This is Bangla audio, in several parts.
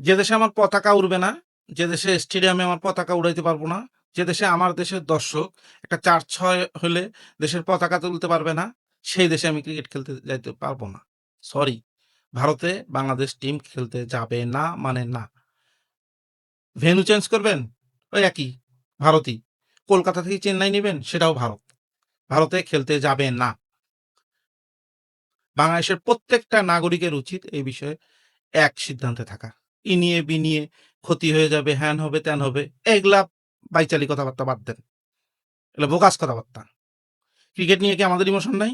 যে দেশে আমার পতাকা উড়বে না, যে দেশে স্টেডিয়ামে আমার পতাকা উড়াইতে পারব না, যে দেশে আমার দেশের দর্শক একটা ৪-৬ হলে দেশের পতাকা তুলতে পারবে না, সেই দেশে আমি ক্রিকেট খেলতে যাইতে পারব না। সরি। ভারতে বাংলাদেশ টিম খেলতে যাবে না মানে না। ভেন্যু চেঞ্জ করবেন? ওই একই, ভারতই। কলকাতা থেকে চেন্নাই নেবেন সেটাও ভারত। ভারতে খেলতে যাবে না। বাংলাদেশের প্রত্যেকটা নাগরিকের উচিত এই বিষয়ে এক সিদ্ধান্তে থাকা। ইনিয়ে বিনিয়ে ক্ষতি হয়ে যাবে, হ্যান হবে, ত্যান হবে। এগুলা বাইচালি কথাবার্তা বাদ দেন। এগুলা বোগাস কথাবার্তা। ক্রিকেট নিয়ে কি আমাদের ইমোশন নাই?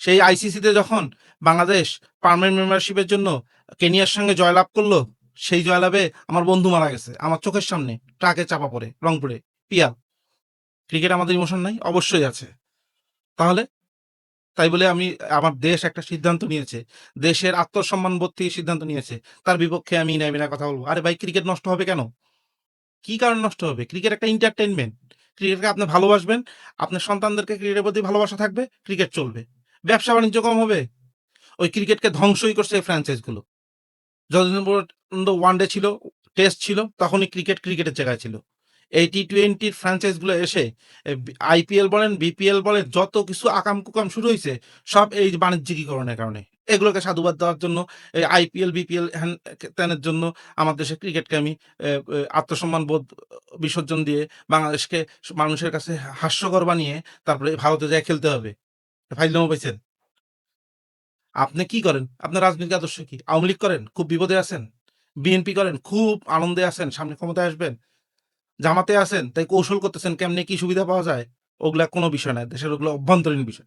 সেই আইসিসিতে যখন বাংলাদেশ পার্মানেন্ট মেম্বারশিপের জন্য কেনিয়ার সঙ্গে জয়লাভ করল, সেই জয়লাভে আমার বন্ধু মারা গেছে। আমার চোখের সামনে ট্রাকে চাপা পড়ে রংপুরে, পিয়াল। ক্রিকেট আমাদের ইমোশন নাই? অবশ্যই আছে। তাহলে? তাই বলে আমি আমার দেশ একটা সিদ্ধান্ত নিয়েছে। দেশের আত্মসম্মান বোধ সিদ্ধান্ত নিয়েছে। তার বিপক্ষে আমি ইনায় বিনায় কথা বলব আরে ভাই ক্রিকেট নষ্ট হবে কেন? কি কারণে নষ্ট হবে? ক্রিকেট একটা এন্টারটেনমেন্ট ক্রিকেটকে আপনি ভালোবাসবেন, আপনার সন্তানদেরকে ক্রিকেটের প্রতি ভালোবাসা থাকবে, ক্রিকেট চলবে। ব্যবসা-বাণিজ্য কম হবে? ওই ক্রিকেটকে ধ্বংসই করছে এই ফ্র্যাঞ্চাইজগুলো। যতদিন পর্যন্ত ওয়ানডে ছিল, টেস্ট ছিল, তখনই ক্রিকেট ক্রিকেটের জায়গায় ছিল। এই টি-টোয়েন্টির ফ্রাঞ্চাইজগুলো এসে আইপিএল বলেন, বিপিএল বলেন যত কিছু আকাম-কুকাম শুরু হয়েছে সব এই বাণিজ্যিকীকরণের কারণে। এগুলোকে সাধুবাদ দেওয়ার জন্য এই আইপিএল, বিপিএল ত্যানের জন্য আমার দেশের ক্রিকেটকে আমি আত্মসম্মান বোধ বিসর্জন দিয়ে বাংলাদেশকে মানুষের কাছে হাস্যকর বানিয়ে তারপরে ভারতে যায়া খেলতে হবে। ফাইজলামো পাইছেন? আপনি কি করেন? আপনার রাজনৈতিক আদর্শ কি? আওয়ামী লীগ করেন? খুব বিপদে আছেন? বিএনপি করেন? খুব আনন্দে আছেন, সামনে ক্ষমতায় আসবেন? জামাতে আছেন, তাই কৌশল করতেছেন কেমনে কি সুবিধা পাওয়া যায়? ওগুলা কোনো বিষয় না। দেশের ওগুলো অভ্যন্তরীণ বিষয়।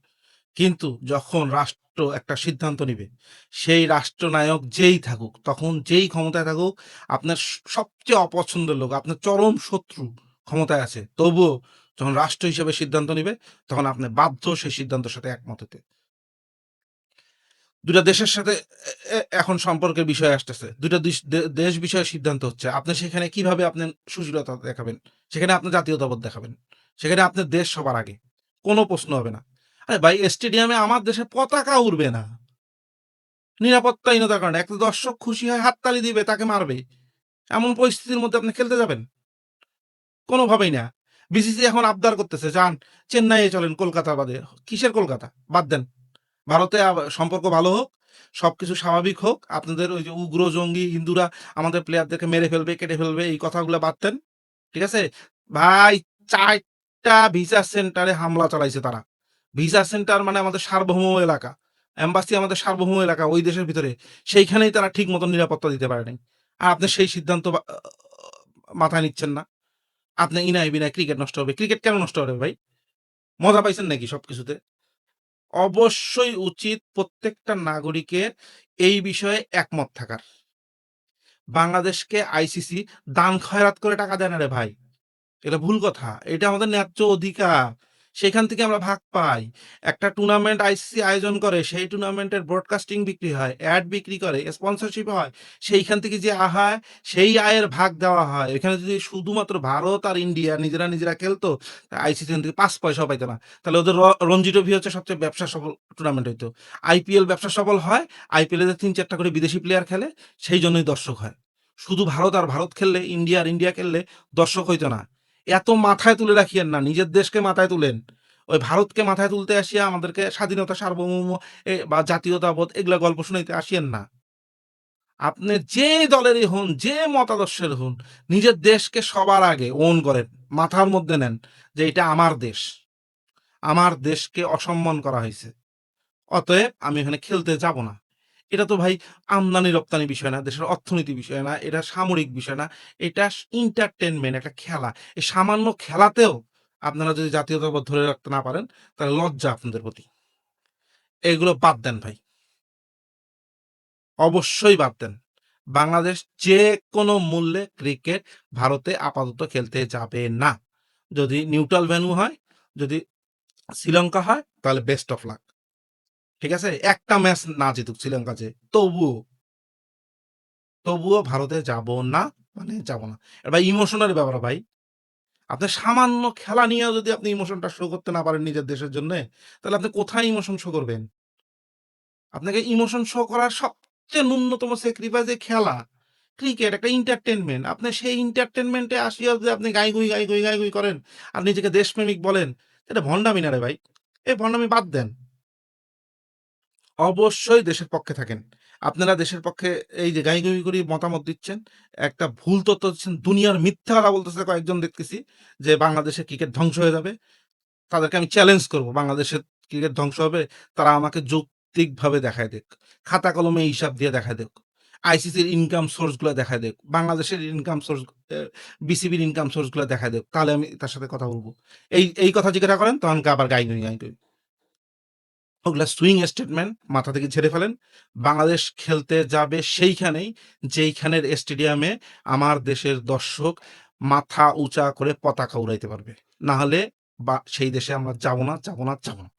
কিন্তু যখন রাষ্ট্র একটা সিদ্ধান্ত নিবে, সেই রাষ্ট্রনায়ক যেই থাকুক, তখন যেই ক্ষমতায় থাকুক, আপনার সবচেয়ে অপছন্দের লোক, আপনার চরম শত্রু ক্ষমতায় আছে। তবুও যখন রাষ্ট্র হিসেবে সিদ্ধান্ত নিবে, তখন আপনি বাধ্য সেই সিদ্ধান্তের সাথে একমত হতে। ২ টা দেশের সাথে এখন সম্পর্কের বিষয় আসতেছে। ২ টা দিস দে দেশ বিষয়ে সিদ্ধান্ত হচ্ছে। আপনি সেখানে কীভাবে আপনি সুশীলতা দেখাবেন? সেখানে আপনি জাতীয়তাবোধ দেখাবেন। সেখানে আপনার দেশ সবার আগে। কোনো প্রশ্ন হবে না। আরে ভাই স্টেডিয়ামে আমার দেশের পতাকা উড়বে না। নিরাপত্তাহীনতার কারণে। একটা দর্শক খুশি হয় হাততালি দিবে, তাকে মারবে। এমন পরিস্থিতির মধ্যে আপনি খেলতে যাবেন? কোনোভাবেই না। বিসিসি এখন আবদার করতেছে, যান চেন্নাইয়ে চলেন কলকাতা বাদে। কিসের কলকাতা? বাদ দেন। ভারতে সম্পর্ক ভালো হোক, সবকিছু স্বাভাবিক হোক। আপনাদের ওই যে উগ্র জঙ্গি হিন্দুরা আমাদের প্লেয়ারদেরকে মেরে ফেলবে, কেটে ফেলবে এই কথাগুলা বাদ দেন। ঠিক আছে? ভাই চারটা ভিসা সেন্টারে হামলা চালাইছে তারা। ভিসা সেন্টার মানে আমাদের সার্বভৌম এলাকা। এম্বাসি আমাদের সার্বভৌম এলাকা ওই দেশের ভিতরে। সেইখানেই তারা ঠিক মতো নিরাপত্তা দিতে পারেনি আর আপনি সেই সিদ্ধান্ত মাথায় নিচ্ছেন না। আপনি ইনায় বিনায় ক্রিকেট নষ্ট হবে। ক্রিকেট কেন নষ্ট হবে ভাই? মজা পাইছেন নাকি সবকিছুতে? অবশ্যই উচিত প্রত্যেকটা নাগরিকের এই বিষয়ে একমত থাকার। বাংলাদেশকে আইসিসি দান খয়রাত করে টাকা দেয় না রে ভাই। এটা ভুল কথা। এটা আমাদের ন্যায্য অধিকার। সেখান থেকে আমরা ভাগ পাই। একটা টুর্নামেন্ট আইসিসি আয়োজন করে, সেই টুর্নামেন্টের ব্রডকাস্টিং বিক্রি হয়, অ্যাড বিক্রি করে, স্পন্সরশিপ হয়। সেইখান থেকে যে আয় হয়, সেই আয়ের ভাগ দেওয়া হয়। এখানে যদি শুধুমাত্র ভারত আর ইন্ডিয়া নিজেরা, নিজেরা খেলতো, আইসিসি থেকে ৫ পয়সাও পাইতো না। তাহলে ওদের রঞ্জি ট্রফি হচ্ছে সবচেয়ে ব্যবসা সফল টুর্নামেন্ট হইতো। আইপিএল ব্যবসা সফল হয়। আইপিএল এ ৩-৪ টা করে বিদেশি প্লেয়ার খেলে, সেই জন্যই দর্শক হয়। শুধু ভারত আর ভারত খেললে, ইন্ডিয়া আর ইন্ডিয়া খেললে দর্শক হইতো না। এত মাথায় তুলে রাখিয়েন না। নিজের দেশকে মাথায় তুলেন। ওই ভারতকে মাথায় তুলতে আসিয়া আমাদেরকে স্বাধীনতা, সার্বভৌম বা জাতীয়তাবোধ এগুলা গল্প শুনাইতে আসিয়েন না। আপনি যে দলেরই হন, যে মতাদর্শের হন, নিজের দেশকে সবার আগে ওন করেন। মাথার মধ্যে নেন যে এটা আমার দেশ। আমার দেশকে অসম্মান করা হয়েছে অতএব আমি এখানে খেলতে যাব না। এটা তো ভাই আমদানি-রপ্তানি বিষয় না, দেশের অর্থনীতি বিষয় না, এটা সামরিক বিষয় না। এটা স এন্টারটেইনমেন্ট একটা খেলা। এই সামান্য খেলাতেও আপনারা যদি জাতীয়তাবোধ ধরে রাখতে না পারেন, তাহলে লজ্জা আপনাদের প্রতি। এগুলো বাদ দেন ভাই। অবশ্যই বাদ দেন। বাংলাদেশ যেকোনো মূল্যে ক্রিকেট ভারতে আপাতত খেলতে যাবে না। যদি নিউট্রাল ভেন্যু হয়, যদি শ্রীলঙ্কা হয়, তাহলে বেস্ট অফ লাক। ঠিক আছে? একটা ম্যাচ না জিতুক শ্রীলঙ্কা যে তবুও তবুও ভারতে যাব না, মানে যাব না। ভাই ইমোশনের ব্যাপার ভাই। আপনি সামান্য খেলা নিয়েও যদি আপনি ইমোশনটা শো করতে না পারেন নিজের দেশের জন্যে, তাহলে আপনি কোথায় ইমোশন শো করবেন? আপনাকে ইমোশন শো করার সবচেয়ে ন্যূনতম স্যাক্রিফাইস এই খেলা। ক্রিকেট একটা এন্টারটেনমেন্ট। আপনি সেই এন্টারটেনমেন্টে আসিয়া যদি আপনি গাই গুই গাই গাইগুই, গাইগুই, গাইগুই করেন আর নিজেকে দেশপ্রেমিক বলেন, এটা ভন্ডামি না রে ভাই। এই ভন্ডামি বাদ দেন। অবশ্যই দেশের পক্ষে থাকেন। আপনারা দেশের পক্ষে এই যে গাইগুই করে মতামত দিচ্ছেন, একটা ভুল তথ্য দিচ্ছেন, দুনিয়ার মিথ্যা কথা বলতেছে কয়েকজন দেখতেছি যে বাংলাদেশের ক্রিকেট ধ্বংস হয়ে যাবে। তাদেরকে আমি চ্যালেঞ্জ করব বাংলাদেশের ক্রিকেট ধ্বংস হবে, তারা আমাকে যৌক্তিকভাবে দেখায় দিক। খাতা কলমে হিসাব দিয়ে দেখায় দিক। আইসিসির ইনকাম সোর্সগুলা দেখায় দিক। বাংলাদেশের ইনকাম সোর্স বিসিবির ইনকাম সোর্সগুলা দেখায় দিক। তাহলে আমি তার সাথে কথা বলব এই, এই কথা জিজ্ঞাসা করেন তখনকে আবার গাই গাইগুই, গাইগুই। ওগুলা সুইং স্টেটমেন্ট মাথা থেকে ঝেড়ে ফেলেন। বাংলাদেশ খেলতে যাবে সেইখানেই যেইখানের স্টেডিয়ামে আমার দেশের দর্শক মাথা উঁচা করে পতাকা উড়াইতে পারবে। না হলে বা সেই দেশে আমরা যাব না, যাব না, যাব না।